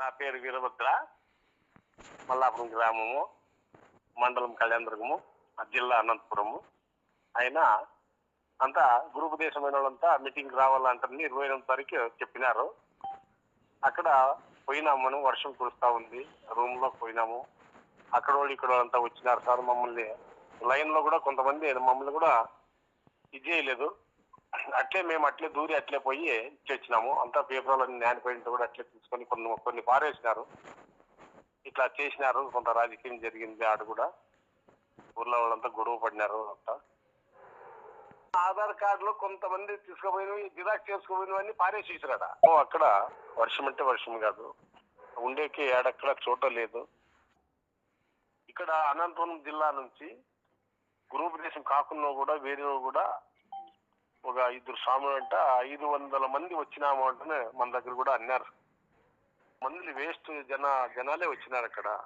నా పేరు వీరభద్ర మల్లాపురం గ్రామము మండలం కళ్యాణదుర్గము ఆ జిల్లా అనంతపురము. అయినా అంతా గ్రూప్ దేశమైన వాళ్ళంతా మీటింగ్ రావాలంటారని ఇరవై ఎనిమిది తారీఖు చెప్పినారు. అక్కడ పోయినాము మనం వర్షం కురుస్తా ఉంది. రూమ్లో పోయినాము. అక్కడ వాళ్ళు ఇక్కడ వాళ్ళంతా వచ్చినారు సార్ మమ్మల్ని. లైన్లో కూడా కొంతమంది మమ్మల్ని కూడా ఇది చేయలేదు. అట్లే మేము అట్లే దూరి అట్లే పోయి ఇచ్చేసినాము అంతా పేపర్లు నానిపోయిన కూడా అట్లే తీసుకొని కొన్ని కొన్ని పారేసినారు. ఇట్లా చేసినారు. కొంత రాజకీయం జరిగింది ఆడ కూడా. ఊర్లో వాళ్ళంతా గొడవ పడినారు అంతా. ఆధార్ కార్డులో కొంతమంది తీసుకుపోయినవి జిరాక్స్ చేసుకుపోయినవన్నీ పారేసేసారట. ఓ అక్కడ వర్షం అంటే వర్షం కాదు. ఉండేకి ఏడక్కడ చోట లేదు. ఇక్కడ అనంతపురం జిల్లా నుంచి గ్రూప్ దేశం కాకుండా కూడా వేరే కూడా ఒక ఇద్దరు స్వాములు అంట ఐదు వందల మంది వచ్చినాము అంటే మన దగ్గర కూడా అన్నారు. మంది వేస్ట్ జన జనాలే వచ్చినారు అక్కడ.